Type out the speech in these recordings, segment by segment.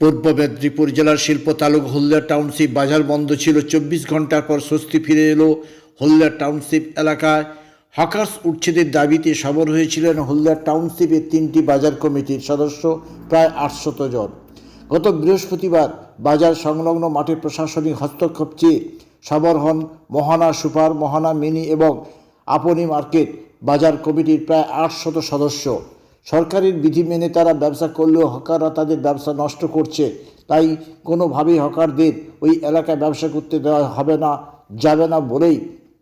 পূর্ব মেদিনীপুর জেলার শিল্প তালুক হলদিয়া টাউনশিপ বাজার বন্ধ ছিল। চব্বিশ ঘণ্টার পর স্বস্তি ফিরে এলো হলদিয়া টাউনশিপ এলাকায়। হকার্স উচ্ছেদের দাবিতে সবর হয়েছিলেন হলদিয়া টাউনশিপের তিনটি বাজার কমিটির সদস্য প্রায় আটশত জন। গত বৃহস্পতিবার বাজার সংলগ্ন মাঠে প্রশাসনিক হস্তক্ষেপ চেয়ে সবর হন মহানা সুপার, মহানা মিনি এবং আপনি মার্কেট বাজার কমিটির প্রায় আটশত সদস্য। সরকারের বিধি মেনে তারা ব্যবসা করলেও হকাররা তাদের ব্যবসা নষ্ট করছে। তাই কোনোভাবেই হকারদের ওই এলাকায় ব্যবসা করতে দেওয়া হবে না, যাবে না বলেই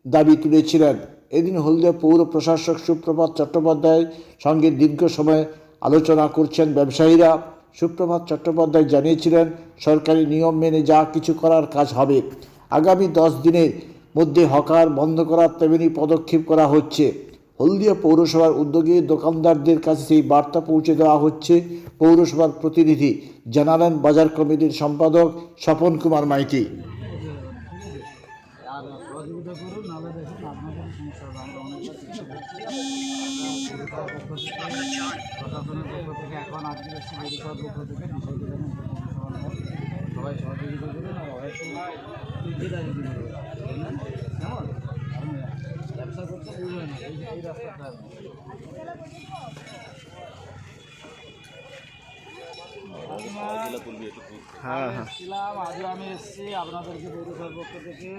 দাবি তুলেছিলেন। এদিন হলদিয়া পৌর প্রশাসক সুপ্রভাত চট্টোপাধ্যায়ের সঙ্গে দীর্ঘ সময় আলোচনা করছেন ব্যবসায়ীরা। সুপ্রভাত চট্টোপাধ্যায় জানিয়েছিলেন, সরকারি নিয়ম মেনে যা কিছু করার কাজ হবে। আগামী দশ দিনের মধ্যে হকার বন্ধ করার তেমনি পদক্ষেপ করা হচ্ছে। হলদিয়া পৌরসভার উদ্যোগে দোকানদারদের কাছে সেই বার্তা পৌঁছে দেওয়া হচ্ছে পৌরসভার প্রতিনিধি, জানালেন বাজার কমিটির সম্পাদক স্বপন কুমার মাইতি। সবাই সহযোগিতা কেমন করতে হ্যাঁ। হ্যাঁ আজও আমি এসেছি, আপনাদেরকে পৌরসভার পক্ষ থেকে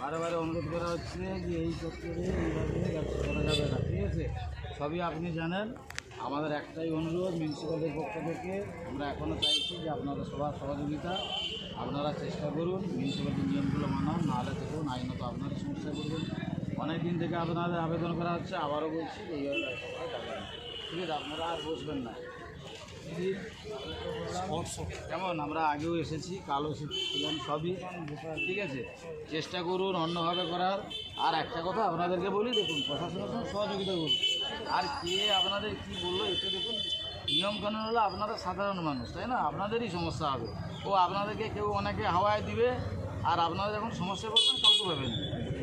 বারে অনুরোধ করা হচ্ছে যে এই চত্বরে এইভাবে ব্যবসা করা যাবে না, ঠিক আছে? সবই আপনি জানেন, আমাদের একটাই অনুরোধ মিউনিসিপ্যালিটির পক্ষ থেকে। আমরা এখনও চাইছি যে আপনাদের সবার সহযোগিতা আপনারা চেষ্টা করুন মিউনিসিপ্যালিটির নিয়মগুলো মানান নাহলে দেখুন আইনত আপনাদের সমস্যায় পড়বেন অনেক দিন থেকে আপনাদের আবেদন করা হচ্ছে, আবারও বলছি এইভাবে ঠিক আছে, আপনারা আর বসবেন না। কেমন, আমরা আগেও এসেছি, কালও এসেছিলাম সবই। ঠিক আছে, চেষ্টা করুন অন্যভাবে করার। আর একটা কথা আপনাদেরকে বলি, দেখুন, প্রশাসনের সঙ্গে সহযোগিতা করুন। আর কে আপনাদের কি বলল এতে দেখুন, নিয়ম কানুন হলো আপনারা সাধারণ মানুষ, তাই না? আপনাদেরই সমস্যা হবে। ও আপনাদেরকে কেউ অনেকে হাওয়ায় দিবে আর আপনারা যখন সমস্যা পড়বেন কাউকে পাবেন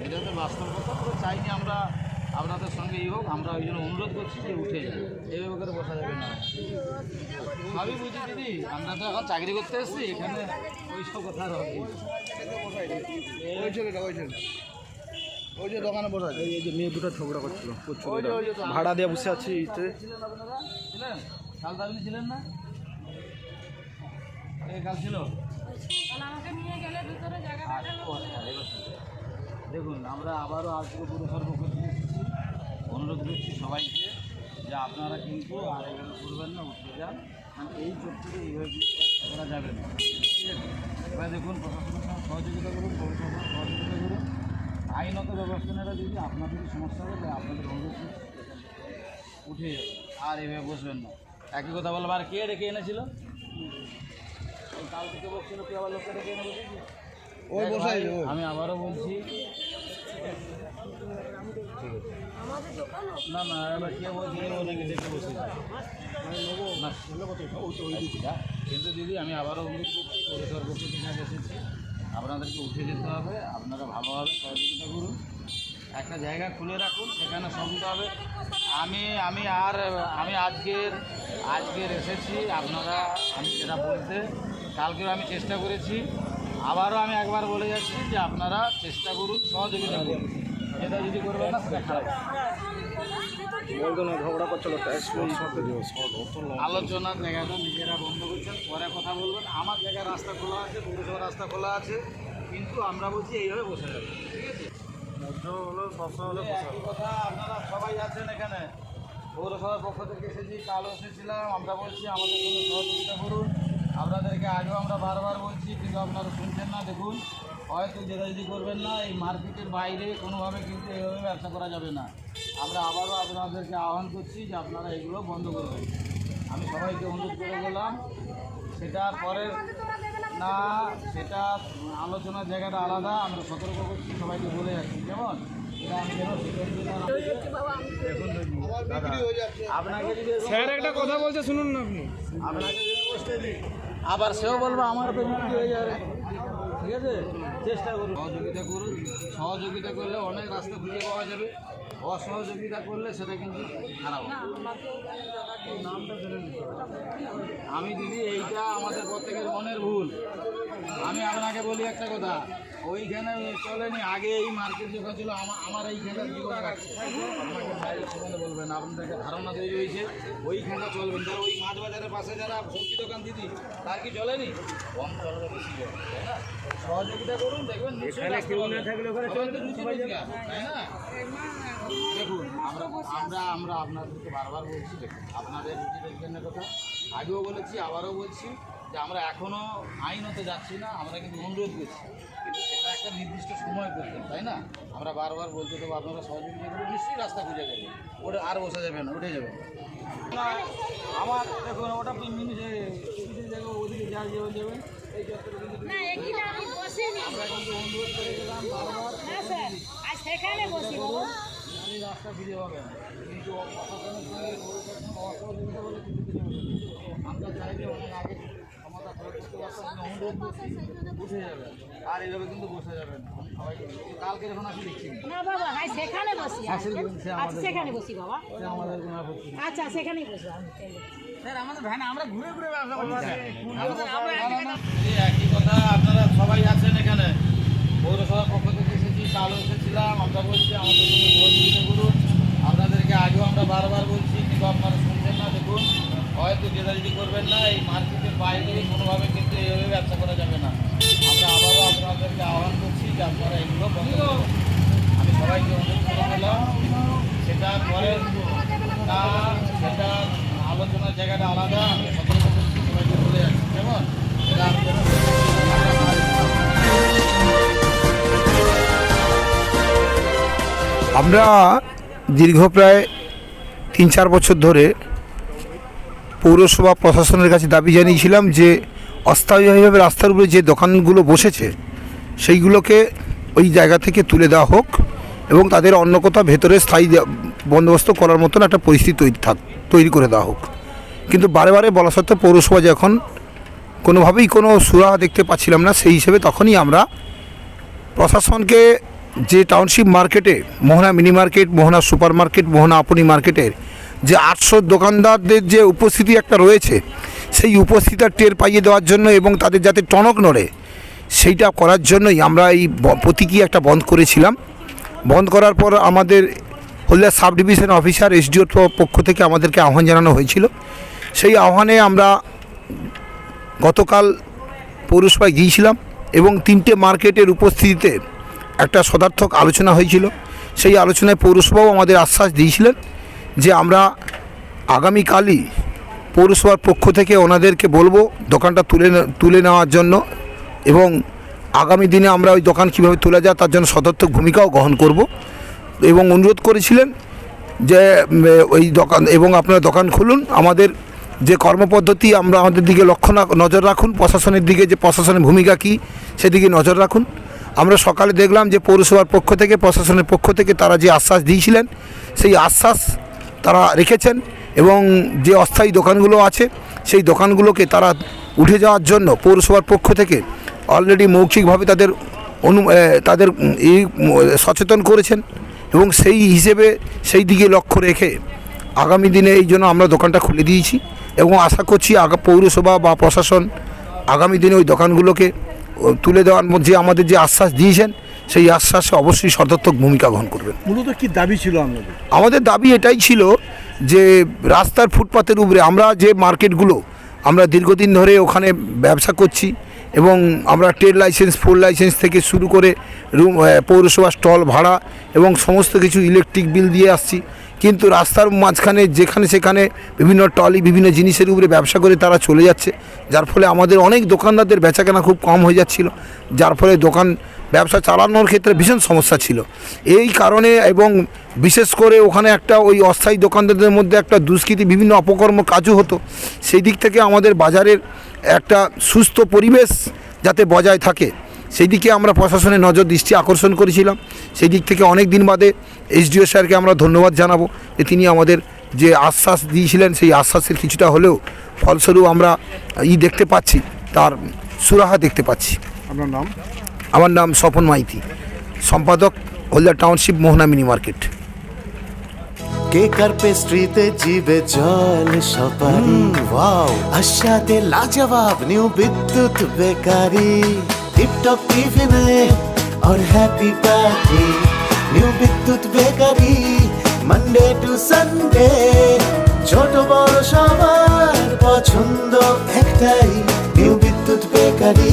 এটা হচ্ছে বাস্তব কথা তো চাইনি আমরা আপনাদের সঙ্গে ই হোক আমরা ওই জন্য অনুরোধ করছি যে উঠে যাই এইভাবে করে বসা যাবে না। সবই বুঝি দিদি আমরা তো এখন চাকরি করতে এসেছি এখানে ওই সব কথা ওই যে দোকানে বসে এই যে মেয়ে দুটো ঝগড়া করছিল তো ভাড়া দিয়ে বসে আছি ছিলেন না? দেখুন আমরা আবারও আজকে পুরসভার পক্ষ থেকে এসেছি। অনুরোধ করছি সবাইকে যে আপনারা কিন্তু আর এভাবে করবেন না উঠে যান। কারণ এই চত্বরে এইভাবে করা যাবে না। ঠিক আছে? এবার দেখুন প্রশাসনের সঙ্গে সহযোগিতা করুন পৌরসভার সহযোগিতা করুন। আইনত ব্যবস্থা নেওয়া যদি আপনাদেরই সমস্যা হবে আপনাদের অনুরোধ উঠে যাবে আর এভাবে বসবেন না। একই কথা বলব আর কে ডেকে এনেছিল? ওই। আমি আবারও বলছি। না না এবার কে বলছি ও নাকি দেখে বসে না আচ্ছা, কিন্তু দিদি আমি আবারও পরিষেবার পক্ষ এসেছি আপনাদেরকে উঠে যেতে হবে আপনারা ভালোভাবে সহযোগিতা করুন। একটা জায়গা খুলে রাখুন সেখানে সবটা হবে। আমি আমি আর আমি আজকের আজকের এসেছি আপনারা আমি যেটা বলতে কালকেও আমি চেষ্টা করেছি আবারও আমি একবার বলে যাচ্ছি যে আপনারা চেষ্টা করুন সহযোগিতা করুন। এটা যদি করবেন না সেটা খারাপ। আলোচনার জায়গাটা নিজেরা বন্ধ করছেন পরে কথা বলবেন। আমার জায়গায় রাস্তা খোলা আছে পৌরসভার রাস্তা খোলা আছে কিন্তু আমরা বলছি এইভাবে বসে যাবে ঠিক আছে? হলো হলো কথা আপনারা সবাই আছেন এখানে। পৌরসভার পক্ষ থেকে এসেছি কাল এসেছিলাম। আমরা বলছি আমাদের সঙ্গে সহযোগিতা করুন। আপনাদেরকে আগেও আমরা বারবার বলছি কিন্তু আপনারা শুনছেন না দেখুন। হয়তো জেদাজেদি করবেন না এই মার্কেটের বাইরে কোনোভাবে কিন্তু এইভাবে ব্যবসা করা যাবে না। আমরা আবারও আপনাদেরকে আহ্বান করছি যে আপনারা এগুলো বন্ধ করবেন আমি সবাইকে অনুরোধ করে গেলাম সেটার পরে না সেটা আলোচনার জায়গাটা আলাদা আমরা সতর্ক করছি সবাইকে বলে যাচ্ছি কেমন? আপনাকে যদি স্যার একটা কথা বলছে শুনুন না আপনি। আপনাকে আবার সেও বলব, আমার তো মুক্তি হয়ে যাবে। ঠিক আছে? চেষ্টা করুন। সহযোগিতা করুন। সহযোগিতা করলে অনেক রাস্তা খুঁজে পাওয়া যাবে। অসহযোগিতা করলে সেটা কিন্তু খারাপ আমি দিদি, এইটা আমাদের প্রত্যেকের মনের ভুল। আমি আপনাকে বলি একটা কথা। ওইখানে চলেনি আগে এই মার্কেট যখন ছিল আমার বাইরে সম্বন্ধে বলবেন আপনাদেরকে ধারণা তৈরি হয়েছে ওইখানটা চলবেন। যারা ওই মাছ বাজারের পাশে যারা সবজি দোকান দিদি তার কি চলেনি? কম চলবে বেশি তাই না? সহযোগিতা করুন দেখবেন তাই না? দেখুন আমরা আমরা আমরা আপনাদেরকে বারবার বলছি দেখুন আপনাদের রুটি রোজগারের কথা আগেও বলেছি আবারও বলছি যে আমরা এখনও আইনতে যাচ্ছি না আমরা কিন্তু অনুরোধ করছি। কিন্তু সেটা একটা নির্দিষ্ট সময় করতেন তাই না? আমরা বারবার বলতে দেবো আপনারা সহযোগিতা করে নিশ্চয়ই রাস্তা খুঁজে যাবে। ওটা আর বসা যাবে না উঠে যাবে না। আমার দেখুন ওটা জায়গায় ওদিকে যা যাবেন এই আমরা কিন্তু অনুরোধ করে গেলাম বারবার। হ্যাঁ স্যার আজ সেখানে বসি রাস্তা ফিরে পাবেন কিন্তু। আমরা চাইলে অনেক আগে ক্ষমতা প্রয়োগ করতে পারতাম কিন্তু অনুরোধ করছি উঠে যাবে আর এইভাবে কিন্তু বসে যাবেন সবাইকে কালকে যখন আসি দেখছি। না বাবা হ্যাঁ সেখানে বসি আচ্ছা সেখানে বসি বাবা। আমাদের কোনো আপত্তি আচ্ছা সেখানেই বসবো স্যার আমাদের ভ্যান আমরা ঘুরে ঘুরে ব্যবসা করছি এই একই কথা আপনারা সবাই আছেন এখানে। পৌরসভার পক্ষ থেকে এসেছি কালো এসেছিলাম আমরা বলছি আমাদের সঙ্গে সহযোগিতা করুন আপনাদেরকে আগেও আমরা বারবার বলছি কিন্তু আপনারা শুনছেন না দেখুন। হয়তো জেদারিটি করবেন না, এই মার্কেটের বাইরে কোনোভাবে কিন্তু এইভাবে ব্যবসা করা যাবে না। আমরা আবারও আপনাদেরকে আহ্বান করছি যে আপনারা এগুলো বন্ধ আমি সবাইকে অনুরোধ করে বললাম, সেটা পরে তা সেটা আলোচনার জায়গাটা আলাদা। আমি আমরা দীর্ঘ প্রায় তিন চার বছর ধরে পৌরসভা প্রশাসনের কাছে দাবি জানিয়েছিলাম যে অস্থায়ীভাবে রাস্তার উপরে যে দোকানগুলো বসেছে, সেইগুলোকে ওই জায়গা থেকে তুলে দেওয়া হোক এবং তাদের অন্য কোথাও ভেতরে স্থায়ী বন্দোবস্ত করার মতন একটা পরিস্থিতি তৈরি থাক, তৈরি করে দেওয়া হোক। কিন্তু বারে বারে বলা সত্ত্বেও পৌরসভা যখন কোনোভাবেই কোনো সুরাহা দেখতে পাচ্ছিলাম না, সেই হিসেবে তখনই আমরা প্রশাসনকে যে টাউনশিপ মার্কেটে Mohana mini market Mohana super market Mohana আপনি মার্কেটের যে আটশো দোকানদারদের যে উপস্থিতি একটা রয়েছে, সেই উপস্থিতিটা টের পাইয়ে দেওয়ার জন্য এবং তাদের যাতে টনক নড়ে, সেইটা করার জন্যই আমরা এই প্রতীকী একটা বন্ধ করেছিলাম। বন্ধ করার পর আমাদের হলদিয়া সাব ডিভিশন অফিসার এসডিওর পক্ষ থেকে আমাদেরকে আহ্বান জানানো হয়েছিল। সেই আহ্বানে আমরা গতকাল পৌরসভায় গিয়েছিলাম এবং তিনটে মার্কেটের উপস্থিতিতে একটা সদার্থক আলোচনা হয়েছিল। সেই আলোচনায় পৌরসভাও আমাদের আশ্বাস দিয়েছিলেন। যে আমরা আগামীকালই পৌরসভার পক্ষ থেকে ওনাদেরকে বলব দোকানটা তুলে তুলে নেওয়ার জন্য এবং আগামী দিনে আমরা ওই দোকান কীভাবে তোলা যায় তার জন্য সদর্থক ভূমিকাও গ্রহণ করব এবং অনুরোধ করেছিলেন যে ওই দোকান এবং আপনারা দোকান খুলুন। আমাদের যে কর্মপদ্ধতি আমরা আমাদের দিকে লক্ষ্য নজর রাখুন। প্রশাসনের দিকে যে প্রশাসনের ভূমিকা কী সেদিকে নজর রাখুন। আমরা সকালে দেখলাম যে পৌরসভার পক্ষ থেকে, প্রশাসনের পক্ষ থেকে তারা যে আশ্বাস দিয়েছিলেন, সেই আশ্বাস তারা রেখেছেন এবং যে অস্থায়ী দোকানগুলো আছে, সেই দোকানগুলোকে তারা উঠে যাওয়ার জন্য পৌরসভার পক্ষ থেকে অলরেডি মৌখিকভাবে তাদের অনু তাদের এই সচেতন করেছেন এবং সেই হিসেবে সেই দিকে লক্ষ্য রেখে আগামী দিনে এই জন্য আমরা দোকানটা খুলে দিয়েছি এবং আশা করছি পৌরসভা বা প্রশাসন আগামী দিনে ওই দোকানগুলোকে তুলে দেওয়ার মধ্যে আমাদের যে আশ্বাস দিয়েছেন সেই আশ্বাসে অবশ্যই সদর্থক ভূমিকা গ্রহণ করবেন। মূলত কি দাবি ছিল আপনাদের আমাদের দাবি এটাই ছিল যে রাস্তার ফুটপাতের উপরে আমরা যে মার্কেটগুলো আমরা দীর্ঘদিন ধরে ওখানে ব্যবসা করছি এবং আমরা ট্রেড লাইসেন্স ফুল লাইসেন্স থেকে শুরু করে রুম পৌরসভা স্টল ভাড়া এবং সমস্ত কিছু ইলেকট্রিক বিল দিয়ে আসছি। কিন্তু রাস্তার মাঝখানে যেখানে সেখানে বিভিন্ন টলি বিভিন্ন জিনিসের উপরে ব্যবসা করে তারা চলে যাচ্ছে। যার ফলে আমাদের অনেক দোকানদারদের বেচাকেনা খুব কম হয়ে যাচ্ছিল। যার ফলে দোকান ব্যবসা চালানোর ক্ষেত্রে ভীষণ সমস্যা ছিল। এই কারণে এবং বিশেষ করে ওখানে একটা ওই অস্থায়ী দোকানদারদের মধ্যে একটা দুষ্কৃতি, বিভিন্ন অপকর্ম কাজও হতো। সেই দিক থেকে আমাদের বাজারের একটা সুস্থ পরিবেশ যাতে বজায় থাকে, সেই দিকে আমরা প্রশাসনের নজর দৃষ্টি আকর্ষণ করেছিলাম। সেই দিক থেকে অনেক দিন বাদে এসডিও স্যারকে আমরা ধন্যবাদ জানাব যে তিনি আমাদের যে আশ্বাস দিয়েছিলেন, সেই আশ্বাসের কিছুটা হলেও ফলস্বরূপ আমরা ই দেখতে পাচ্ছি, তার সুরাহা দেখতে পাচ্ছি। আপনার নাম? আমার নাম স্বপন মাইতি সম্পাদক Haldia township Mohana mini market cake আর পেস্ট্রিতে জিবে জল সপারি ওয়াও আশাতে লাজবাব নিউ বিদ্যুৎ বেকারি টিপটপ টিফিনে और happy party new Bidyut bakery Monday to Sunday ছোট বড় সবার পছন্দ একটাই নিউ বিদ্যুৎ বেকারি